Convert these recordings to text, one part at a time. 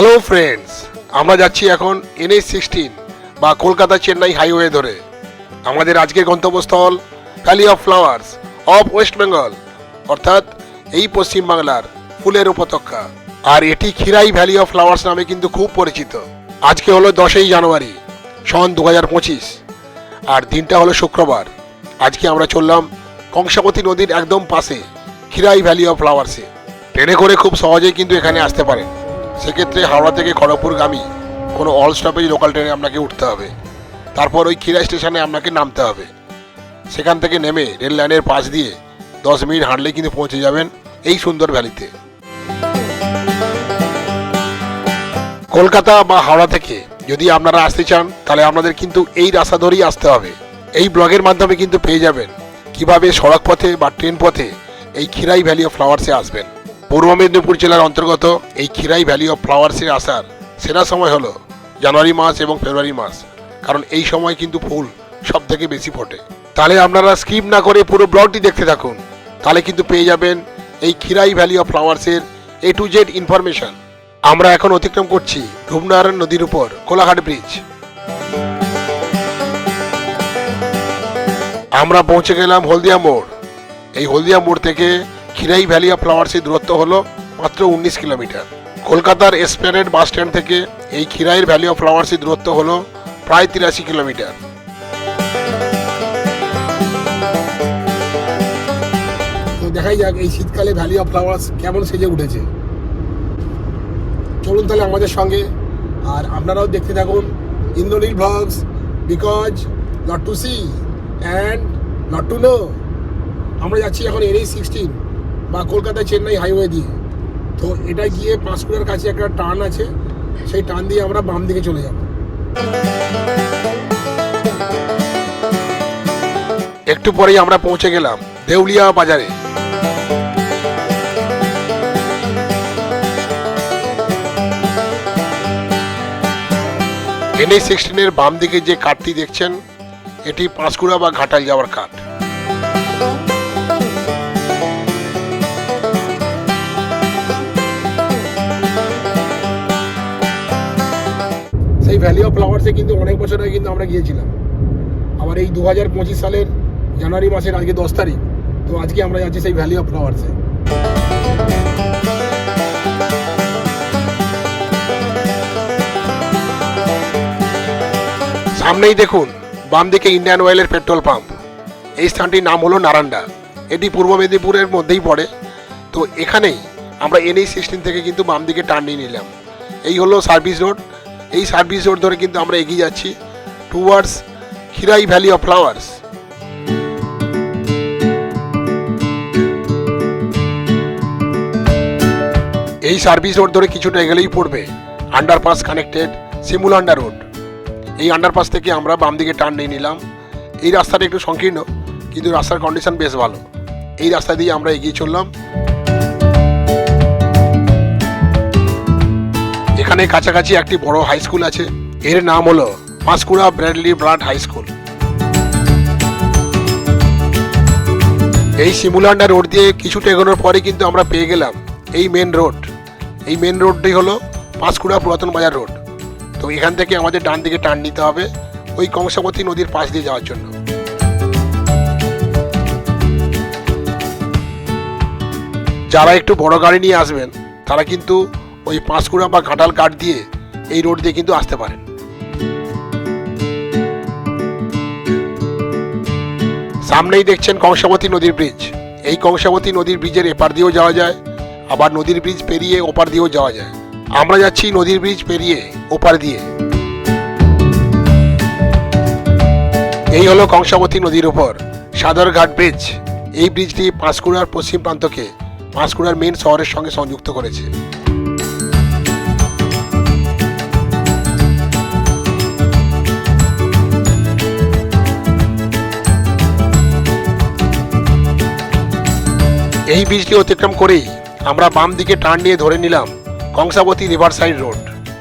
Hello friends আমরা যাচ্ছি এখন এনএইচ সিক্সটিন বা কলকাতা চেন্নাই হাইওয়ে ধরে। আমাদের আজকের গন্তব্যস্থল valley of flowers of West Bengal অর্থাৎ এই পশ্চিমবাংলার ফুলের উপত্যকা। আর এটি খিরাই ভ্যালি অফ ফ্লাওয়ার্স নামে কিন্তু খুব পরিচিত। আজকে হলো দশই জানুয়ারি, সন দু হাজার পঁচিশ, আর দিনটা হলো শুক্রবার। আজকে আমরা চললাম কংসাবতী নদীর একদম পাশে খিরাই ভ্যালি অফ ফ্লাওয়ার্সে ট্রেনে করে খুব সহজেই কিন্তু এখানে আসতে পারেন। সেক্ষেত্রে হাওড়া থেকে খড়গপুরগামী কোনো অল স্টপেজ লোকাল ট্রেনে আপনাকে উঠতে হবে। তারপর ওই খিরাই স্টেশনে আপনাকে নামতে হবে। সেখান থেকে নেমে রেল লাইনের পাশ দিয়ে দশ মিনিট হাঁটলেই কিন্তু পৌঁছে যাবেন এই সুন্দর ভ্যালিতে। কলকাতা বা হাওড়া থেকে যদি আপনারা আসতে চান, তাহলে আপনাদের কিন্তু এই রাস্তা ধরেই আসতে হবে। এই ব্লগের মাধ্যমে কিন্তু পেয়ে যাবেন কীভাবে সড়ক পথে বা ট্রেন পথে এই খিরাই ভ্যালি অফ ফ্লাওয়ার্সে আসবেন। পূর্ব মেদিনীপুর জেলার অন্তর্গত এই খিরাই ভ্যালি অফ ফ্লাওয়ার্সে আসার সেরা সময় হলো জানুয়ারি মাস এবং ফেব্রুয়ারি মাস, কারণ এই সময় কিন্তু ফুল সব থেকে বেশি ফোটে। তাহলে আপনারা স্কিপ না করে পুরো ব্লগটি দেখতে থাকুন, তাহলে কিন্তু পেয়ে যাবেন এই খিরাই ভ্যালি অফ ফ্লাওয়ার্সের এ টু জেড ইনফরমেশন আমরা এখন অতিক্রম করছি রূপনারায়ণ নদীর উপর, কোলাঘাট ব্রিজ। আমরা পৌঁছে গেলাম হলদিয়া মোড়। এই হলদিয়া মোড় থেকে খিরাই ভ্যালি অফ ফ্লাওয়ার্সের দূরত্ব হলো মাত্র উনিশ কিলোমিটার। কলকাতার এসপ্ল্যানেড বাস স্ট্যান্ড থেকে এই খিরাইয়ের ভ্যালি অফ ফ্লাওয়ার্সের দূরত্ব হলো প্রায় তিরাশি কিলোমিটার। দেখাই যাক এই শীতকালে ভ্যালি অফ ফ্লাওয়ার্স কেমন সেজে উঠেছে। চলুন তাহলে আমাদের সঙ্গে, আর আপনারাও দেখতে থাকুন Indranil blogs because not to see and not to know আমরা যাচ্ছি এখন এনএই সিক্সটিন বা কলকাতা চেন্নাই হাইওয়ে দিয়ে। তো এটা গিয়ে পাঁশকুড়ার কাছে একটা টার্ন আছে, সেই টার্ন দিয়ে আমরা বাম দিকে চলে যাব। একটু পরেই আমরা পৌঁছে গেলাম দেউলিয়া বাজারে। এনএ সিক্সটিনের বাম দিকে যে কাঠটি দেখছেন, এটি পাঁশকুড়া বা ঘাটাল যাওয়ার কাঠ সেই ভ্যালি অফ ফ্লাওয়ার্সে কিন্তু অনেক বছর আগে কিন্তু আমরা গিয়েছিলাম। আবার এই দু হাজার পঁচিশ সালের জানুয়ারি মাসের আজকে দশ তারিখ, তো আজকে আমরা যাচ্ছি সেই ভ্যালি অফ ফ্লাওয়ার্সে সামনেই দেখুন, বাম দিকে ইন্ডিয়ান অয়েলের পেট্রোল পাম্প এই স্থানটির নাম হলো নারান্ডা এটি পূর্ব মেদিনীপুরের মধ্যেই পড়ে। তো এখানেই আমরা এনএই সিক্সটিন থেকে কিন্তু বাম দিকে টার্ন নিলাম। এই হলো সার্ভিস রোড। এই সার্ভিস রোড ধরে কিন্তু আমরা এগিয়ে যাচ্ছি towards Khirai valley of flowers এই সার্ভিস রোড ধরে কিছুটা এগেলেই পড়বে underpass connected Shimul under road এই আন্ডারপাস থেকে আমরা বাম দিকে টার্ন নিয়ে নিলাম। এই রাস্তাটা একটু সংকীর্ণ, কিন্তু রাস্তার কন্ডিশন বেশ ভালো। এই রাস্তা দিয়ে আমরা এগিয়ে চললাম। এখানে কাছাকাছি একটি বড় হাই স্কুল আছে। এর নাম হলো পাঁশকুড়া ব্র্যাডলি ব্লাড হাই স্কুল এই সিমুলান্ডা রোড দিয়ে কিছুটা এগোনোর পরে কিন্তু আমরা পেয়ে গেলাম এই মেন রোড এই মেন রোডটি হলো পাঁশকুড়া পুরাতন বাজার রোড তো এখান থেকে আমাদের ডান দিকে টার্ন নিতে হবে ওই কংসাবতী নদীর পাশ দিয়ে যাওয়ার জন্য। যারা একটু বড় গাড়ি নিয়ে আসবেন, তারা কিন্তু ওই পাঁশকুড়া বা ঘাটাল কাঠ দিয়ে এই রোড দিয়ে কিন্তু আসতে পারেন। সামনেই দেখছেন কংসাবতী নদীর ব্রিজ এই কংসাবতী নদীর ব্রিজের এপার দিয়েও যাওয়া যায়, আবার নদীর ব্রিজ পেরিয়ে ওপার দিয়েও যাওয়া যায়। আমরা যাচ্ছি নদীর ব্রিজ পেরিয়ে ওপার দিয়ে। এই হলো কংসাবতী নদীর উপর, সাদরঘাট ব্রিজ এই ব্রিজটি পাঁশকুড়ার পশ্চিম প্রান্তকে, পাঁশকুড়ার মেন শহরের সঙ্গে সংযুক্ত করেছে। এই ব্রিজটি অতিক্রম করেই আমরা বাম দিকে টার্ন নিয়ে ধরে নিলাম কংসাবতী রিভার সাইড রোড।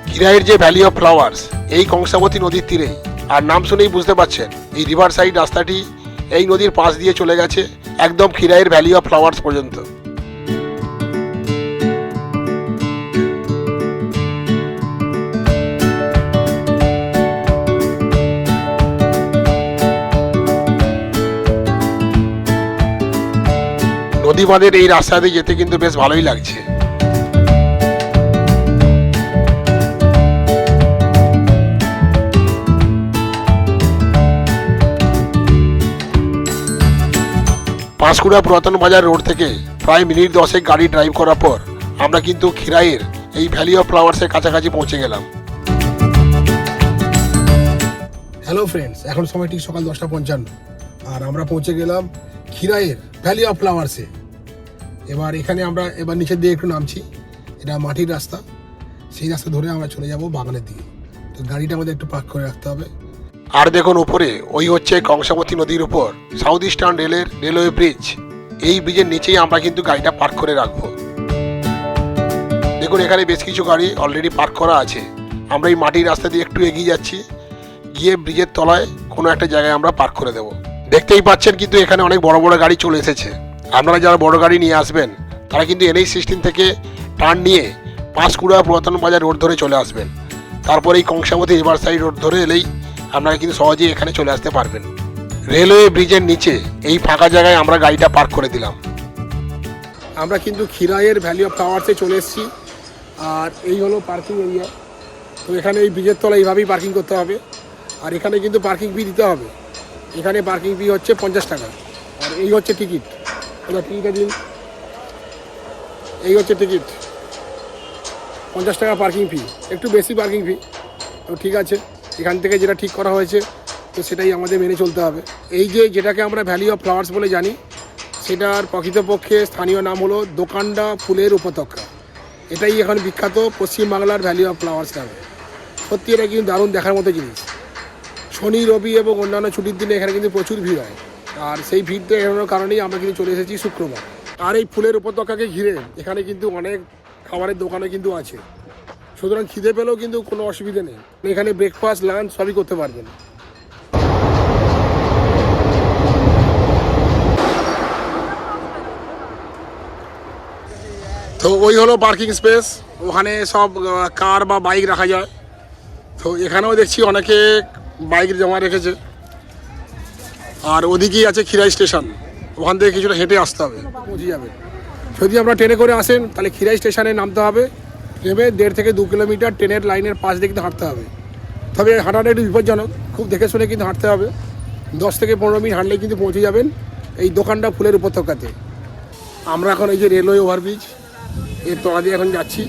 খিরাইয়ের যে ভ্যালি অফ ফ্লাওয়ার্স, এই কংসাবতী নদীর তীরে আর নাম শুনেই বুঝতে পারছেন, এই রিভার সাইড রাস্তাটি এই নদীর পাশ দিয়ে চলে গেছে একদম খিরাইয়ের ভ্যালি অফ ফ্লাওয়ার্স পর্যন্ত। নদী বাঁধের এই রাস্তা দিয়ে যেতে কিন্তু বেশ ভালোই লাগছে। পাঁশকুড়া পুরাতন বাজার রোড থেকে প্রায় মিনিট দশেক গাড়ি ড্রাইভ করার পর আমরা কিন্তু খিরাইয়ের এই ভ্যালি অফ ফ্লাওয়ার্সের কাছাকাছি পৌঁছে গেলাম। হ্যালো ফ্রেন্ডস এখন সময় ঠিক সকাল দশটা পঞ্চান্ন। আর আমরা পৌঁছে গেলাম খিরাইয়ের ভ্যালি অফ ফ্লাওয়ার্সে। এবার এখানে আমরা এবার নিচের দিকে একটু নামছি। এটা মাটির রাস্তা। সেই রাস্তা ধরে আমরা চলে যাব বাগানের দিকে। তো গাড়িটা আমাদের একটু পার্ক করে রাখতে হবে। আর দেখুন উপরে, ওই হচ্ছে কংসাবতী নদীর উপর সাউথ ইস্টার্ন রেলের রেলওয়ে ব্রিজ এই ব্রিজের নিচেই আমরা কিন্তু গাড়িটা পার্ক করে রাখব। দেখুন, এখানে বেশ কিছু গাড়ি অলরেডি পার্ক করা আছে। আমরা এই মাটির রাস্তা দিয়ে একটু এগিয়ে যাচ্ছি। গিয়ে ব্রিজের তলায় কোনো একটা জায়গায় আমরা পার্ক করে দেবো। দেখতেই পাচ্ছেন কিন্তু এখানে অনেক বড় বড় গাড়ি চলে এসেছে। আপনারা যারা বড় গাড়ি নিয়ে আসবেন, তারা কিন্তু এনএই সিক্সটিন থেকে টার্ন নিয়ে পাঁশকুড়া পুরাতন বাজার রোড ধরে চলে আসবেন। তারপর এই কংসাবতী রিভার সাইড রোড ধরে এলেই আপনারা কিন্তু সহজেই এখানে চলে আসতে পারবেন। রেলওয়ে ব্রিজের নিচে এই ফাঁকা জায়গায় আমরা গাড়িটা পার্ক করে দিলাম। আমরা কিন্তু খিরাইয়ের ভ্যালি অফ ফ্লাওয়ার্সে চলে এসেছি। আর এই হলো পার্কিং এরিয়া তো এখানে এই ব্রিজের তলা এইভাবেই পার্কিং করতে হবে। আর এখানে কিন্তু পার্কিং ফি দিতে হবে। এখানে পার্কিং ফি হচ্ছে পঞ্চাশ টাকা। আর এই হচ্ছে টিকিট এবার টিকিটটা দিন এই হচ্ছে টিকিট পঞ্চাশ টাকা পার্কিং ফি একটু বেশি পার্কিং ফি তো ঠিক আছে, এখান থেকে যেটা ঠিক করা হয়েছে, তো সেটাই আমাদের মেনে চলতে হবে। এই যে যেটাকে আমরা ভ্যালি অফ ফ্লাওয়ার্স বলে জানি, সেটার প্রকৃতপক্ষে স্থানীয় নাম হলো দোকানডা ফুলের উপত্যকা। এটাই এখন বিখ্যাত পশ্চিমবাংলার ভ্যালি অফ ফ্লাওয়ার্স নামে। সত্যি এটা কিন্তু দারুণ দেখার মতো জিনিস। শনি, রবি এবং অন্যান্য ছুটির দিনে এখানে কিন্তু প্রচুর ভিড় হয়। আর সেই ভিড়টা এড়ানোর কারণেই আমরা কিন্তু চলে এসেছি শুক্রবার। আর এই ফুলের উপত্যকাকে ঘিরে এখানে কিন্তু অনেক খাবারের দোকানে কিন্তু আছে। সুতরাং খিদে পেলেও কিন্তু কোনো অসুবিধা নেই। এখানে ব্রেকফাস্ট লাঞ্চ সবই করতে পারবেন। তো ওই হলো পার্কিং স্পেস ওখানে সব কার বা বাইক রাখা যায়। তো এখানেও দেখছি অনেকে বাইক জমা রেখেছে। আর ওদিকেই আছে খিরাই স্টেশন। ওখান থেকে কিছুটা হেঁটে আসতে হবে পৌঁছে যাবে। যদি আপনারা ট্রেনে করে আসেন, তাহলে খিরাই স্টেশনে নামতে হবে। নেমে দেড় থেকে দু কিলোমিটার ট্রেনের লাইনের পাশ দিয়ে কিন্তু হাঁটতে হবে। তবে হাঁটাটা একটু বিপজ্জনক, খুব দেখে শুনে কিন্তু হাঁটতে হবে। দশ থেকে পনেরো মিনিট হাঁটলে কিন্তু পৌঁছে যাবেন এই দোকানটা ফুলের উপত্যকাতে। আমরা এখন এই যে রেলওয়ে ওভারব্রিজ, এর তলা দিয়ে এখন যাচ্ছি।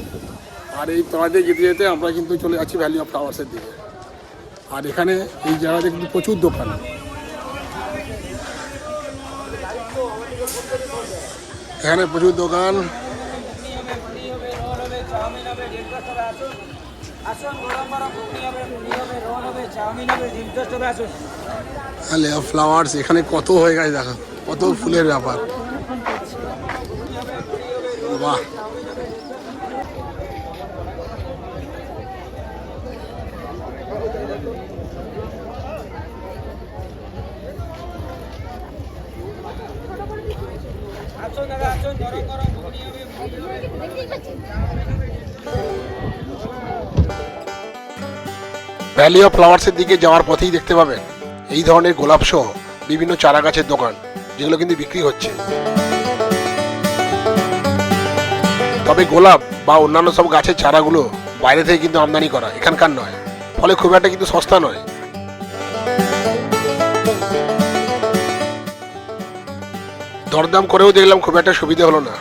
আর এই তলা দিয়ে যেতে যেতে আমরা কিন্তু চলে যাচ্ছি ভ্যালি অফ ফ্লাওয়ার্সের দিকে। আর এখানে এই জায়গাতে কিন্তু প্রচুর দোকান। হবে প্রচুর দোকান। ফ্লাওয়ার্স এখানে কত হয়ে গেছে দেখা কত ফুলের ব্যাপার। বাহ। ভ্যালি অফ ফ্লাওয়ার্সের দিকে যাওয়ার পথেই দেখতে পাবেন এই ধরনের গোলাপ সহ বিভিন্ন চারা গাছের দোকান যেগুলো কিন্তু বিক্রি হচ্ছে তবে গোলাপ বা অন্যান্য সব গাছের চারাগুলো বাইরে থেকে কিন্তু আমদানি করা এখানকার নয় ফলে খুব একটা কিন্তু সস্তা নয় দরদাম করেও দেখলাম খুব একটা সুবিধা হলো না।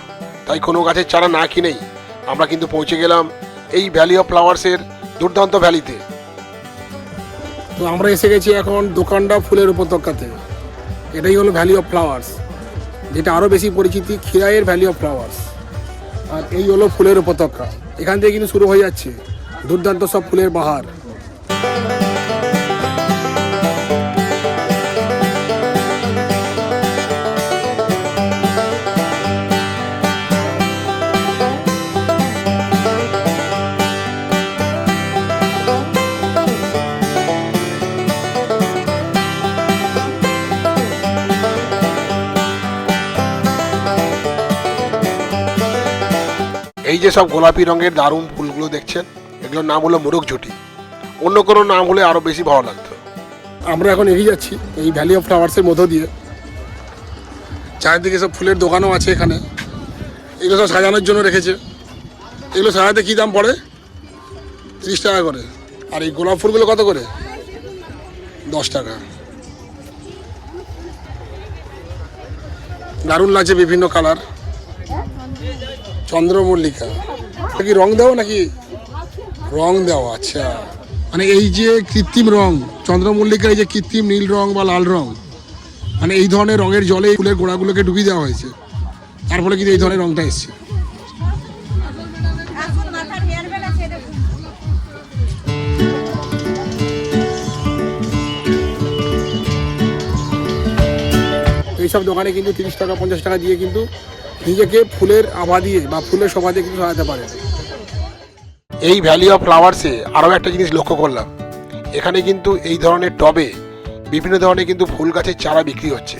তাই কোনো গাছের চারা না কিনেই আমরা কিন্তু পৌঁছে গেলাম এই ভ্যালি অফ ফ্লাওয়ার্সের দুর্দান্ত ভ্যালিতে তো আমরা এসে গেছি এখন দোকানটা ফুলের উপত্যকাতে। এটাই হলো ভ্যালি অফ ফ্লাওয়ার্স যেটা আরও বেশি পরিচিতি খিরাইয়ের ভ্যালি অফ ফ্লাওয়ার্স আর এই হলো ফুলের উপত্যকা। এখান থেকে কিন্তু শুরু হয়ে যাচ্ছে দুর্দান্ত সব ফুলের বাহার। এই যে সব গোলাপি রঙের দারুণ ফুলগুলো দেখছেন, এগুলোর নাম হলো মোরগ ঝুটি। অন্য কোনো নাম হলে আরও বেশি ভালো লাগতো। আমরা এখন এগিয়ে যাচ্ছি এই ভ্যালি অফ ফ্লাওয়ার্সের মধ্য দিয়ে। চারিদিকে সব ফুলের দোকানও আছে এখানে। এগুলো সব সাজানোর জন্য রেখেছে। এগুলো সাজাতে কী দাম পড়ে? তিরিশ টাকা করে। আর এই গোলাপ ফুলগুলো কত করে? দশ টাকা। দারুণ লাগছে বিভিন্ন কালার। চন্দ্রমল্লিকা। কি রং দেওয়া নাকি? রং দেওয়া আচ্ছা। মানে এই যে কৃত্রিম রং চন্দ্রমল্লিকা এই যে কৃত্রিম নীল রং বা লাল রং মানে এই ধরনের রঙের জলে ফুলের গোড়াগুলোকে ডুবিয়ে দেওয়া হয়েছে। তার ফলে কিন্তু এই ধরনের রংটা এসছে। এইসব দোকানে কিন্তু তিরিশ টাকা, পঞ্চাশ টাকা দিয়ে কিন্তু নিজেকে ফুলের আভা দিয়ে বা ফুলের সমাজে কিন্তু সাজাতে পারে। এই ভ্যালি অফ ফ্লাওয়ার্সে আরও একটা জিনিস লক্ষ্য করলাম। এখানে কিন্তু এই ধরনের টবে বিভিন্ন ধরনের কিন্তু ফুল গাছের চারা বিক্রি হচ্ছে।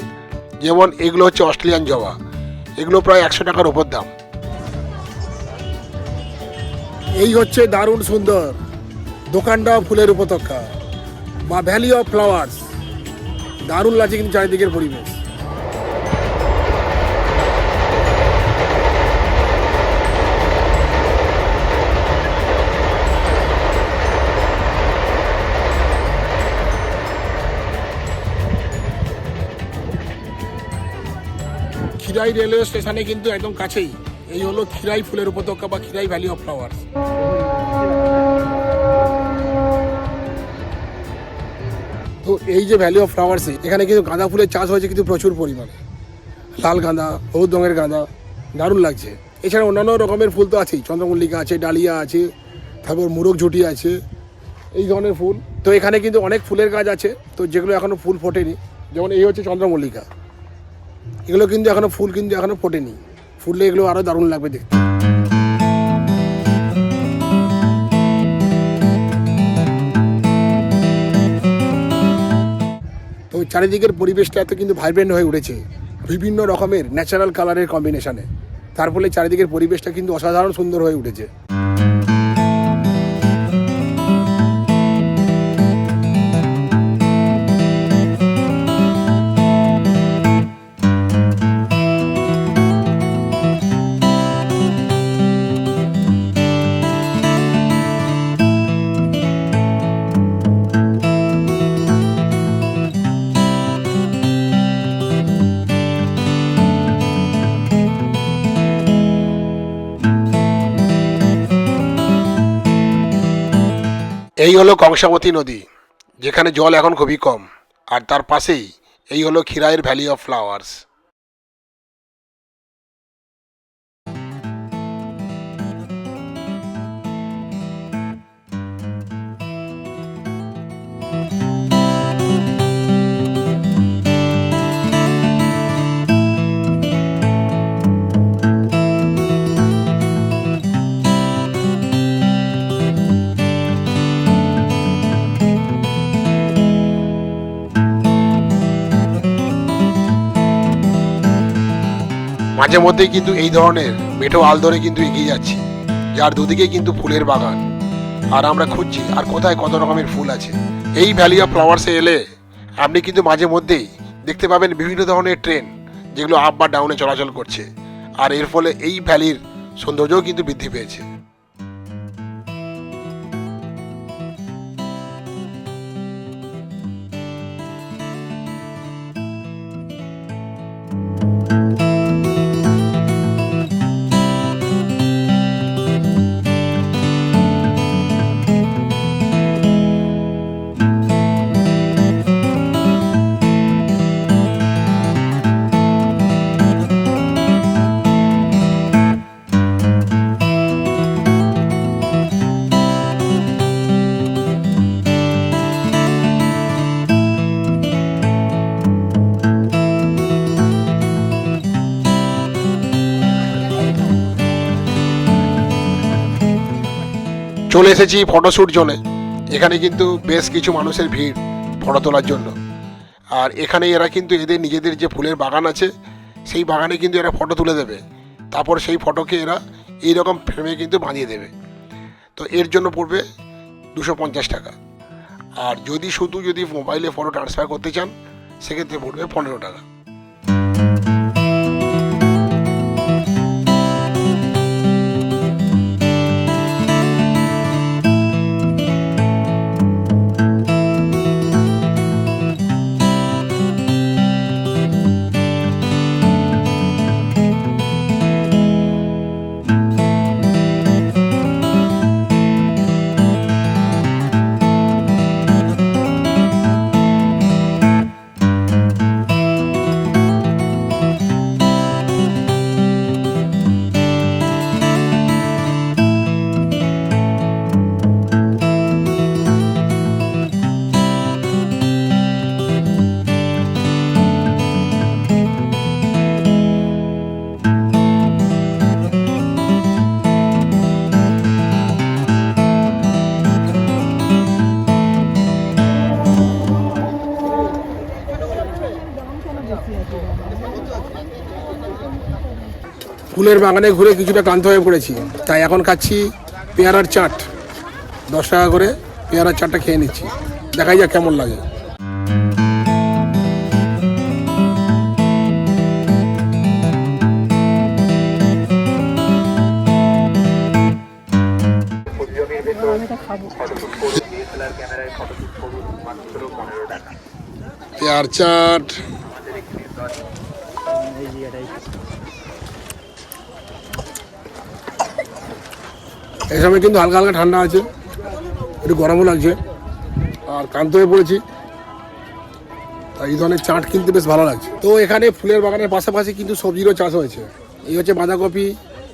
যেমন এগুলো হচ্ছে অস্ট্রেলিয়ান জবা। এগুলো প্রায় একশো টাকার ওপর দাম। এই হচ্ছে দারুণ সুন্দর দোকানটা ফুলের উপত্যকা। বা ভ্যালি অফ ফ্লাওয়ার্স দারুণ লাগছে কিন্তু চারিদিকের পরিবেশ। খিরাই রেলওয়ে স্টেশনে কিন্তু একদম কাছেই। এই হলো খিরাই ফুলের উপত্যকা বা খিরাই ভ্যালি অফ ফ্লাওয়ার্স। তো এই যে ভ্যালি অফ ফ্লাওয়ার্সে, এখানে কিন্তু গাঁদা ফুলের চাষ হয়েছে কিন্তু প্রচুর পরিমাণে। লাল গাঁদা, হলুদ রঙের গাঁদা, দারুণ লাগছে। এছাড়া অন্যান্য রকমের ফুল তো আছেই। চন্দ্রমল্লিকা আছে, ডালিয়া আছে, তারপর মুরগ ঝুটি আছে, এই ধরনের ফুল। তো এখানে কিন্তু অনেক ফুলের গাছ আছে, তো যেগুলো এখনও ফুল ফোটেনি। যেমন এই হচ্ছে চন্দ্রমল্লিকা। এগুলো কিন্তু এখনও ফুল কিন্তু এখনও ফোটেনি। ফুললে এগুলো আরও দারুণ লাগবে দেখতে। তো চারিদিকের পরিবেশটা এত কিন্তু ভাইব্রেন্ট হয়ে উঠেছে। বিভিন্ন রকমের ন্যাচারাল কালারের কম্বিনেশনে তার ফলে চারিদিকের পরিবেশটা কিন্তু অসাধারণ সুন্দর হয়ে উঠেছে। এই হলো কংসাবতী নদী, যেখানে জল এখন খুবই কম, আর তার পাশেই এই হলো খিরাইয়ের ভ্যালি অফ ফ্লাওয়ার্স। মাঝে মধ্যে কিন্তু এই ধরনের মেঠো আল ধরে কিন্তু এগিয়ে যাচ্ছি। যার দুদিকে কিন্তু ফুলের বাগান। আর আমরা খুঁজছি আর কোথায় কত রকমের ফুল আছে। এই ভ্যালি অফ ফ্লাওয়ার্সে এলে আপনি কিন্তু মাঝে মধ্যেই দেখতে পাবেন বিভিন্ন ধরনের ট্রেন, যেগুলো আপ বা ডাউনে চলাচল করছে। আর এর ফলে এই ভ্যালির সৌন্দর্যও কিন্তু বৃদ্ধি পেয়েছে। চলে এসেছি ফটোশ্যুট জোনে। এখানে কিন্তু বেশ কিছু মানুষের ভিড় ফটো তোলার জন্য। আর এখানে এরা কিন্তু এদের নিজেদের যে ফুলের বাগান আছে, সেই বাগানে কিন্তু এরা ফটো তুলে দেবে। তারপর সেই ফটোকে এরা এইরকম ফ্রেমে কিন্তু বানিয়ে দেবে। তো এর জন্য পড়বে দুশো পঞ্চাশ টাকা। আর যদি শুধু যদি মোবাইলে ফটো ট্রান্সফার করতে চান, সেক্ষেত্রে পড়বে পনেরো টাকা। ফুলের বাগানে ঘুরে কিছুটা ক্লান্ত হয়ে পড়েছি। তাই এখন খাচ্ছি পেয়ারার চাট। দশ টাকা করে পেয়ারার চাটটা খেয়ে নিচ্ছি। দেখাই যাক কেমন লাগে। পেয়ার চাট। এই সময় কিন্তু হালকা হালকা ঠান্ডা আছে। একটু গরমও লাগছে। আর ক্লান্ত হয়ে পড়েছি। তাই এই ধরনের চাট কিনতে বেশ ভালো লাগছে। তো এখানে ফুলের বাগানের পাশাপাশি কিন্তু সবজিরও চাষ হয়েছে। এই হচ্ছে বাঁধাকপি,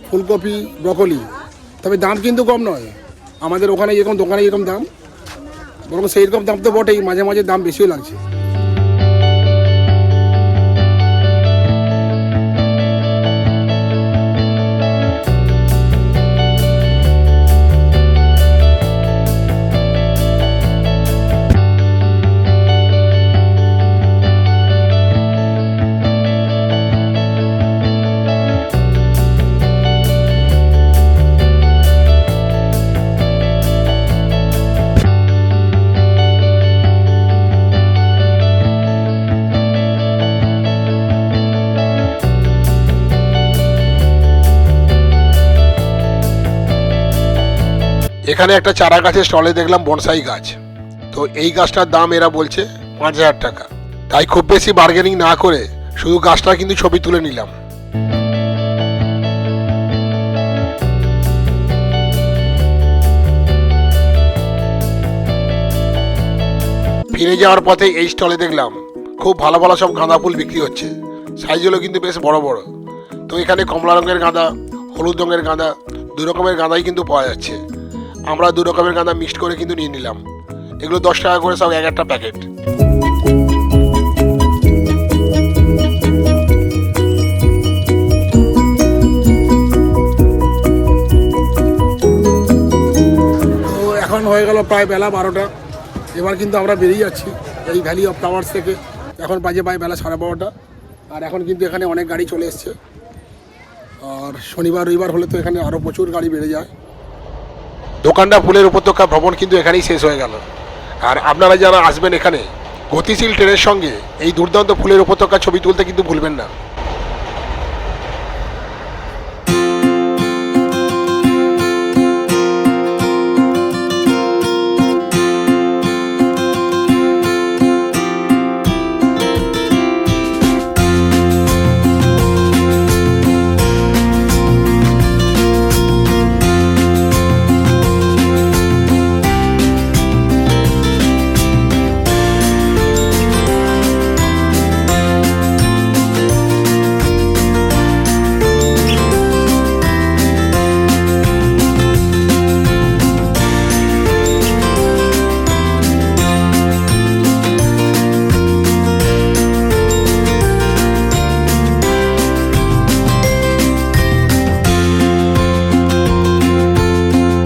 ফুলকপি, ব্রকলি। তবে দাম কিন্তু কম নয়। আমাদের ওখানে যেরকম দোকানে যেরকম দাম, বরং সেই রকম দাম তো বটেই। মাঝে মাঝে দাম বেশিও লাগছে। এখানে একটা চারা গাছের স্টলে দেখলাম বনসাই গাছ। তো এই গাছটার দাম এরা বলছে পাঁচ হাজার টাকা। তাই খুব বেশি বার্গেনিং না করে শুধু গাছটা কিন্তু ছবি তুলে নিলাম। ফিরে যাওয়ার পথে এই স্টলে দেখলাম খুব ভালো ভালো সব গাঁদা ফুল বিক্রি হচ্ছে। সাইজগুলো কিন্তু বেশ বড় বড়। তো এখানে কমলা রঙের গাঁদা, হলুদ রঙের গাঁদা, দু রকমের গাঁদাই কিন্তু পাওয়া যাচ্ছে। আমরা দু রকমের গাঁদা মিক্সড করে কিন্তু নিয়ে নিলাম। এগুলো দশ টাকা করে সব এক একটা প্যাকেট। এখন হয়ে গেল প্রায় বেলা বারোটা। এবার কিন্তু আমরা বেরিয়ে যাচ্ছি এই ভ্যালি অফ ফ্লাওয়ার্স থেকে। এখন বাজে প্রায় বেলা সাড়ে বারোটা। আর এখন কিন্তু এখানে অনেক গাড়ি চলে এসছে। আর শনিবার রবিবার হলে তো এখানে আরও প্রচুর গাড়ি বেড়ে যায়। দোকানটা ফুলের উপত্যকা ভ্রমণ কিন্তু এখানেই শেষ হয়ে গেল। আর আপনারা যারা আসবেন এখানে, গতিশীল ট্রেনের সঙ্গে এই দুর্দান্ত ফুলের উপত্যকা ছবি তুলতে কিন্তু ভুলবেন না।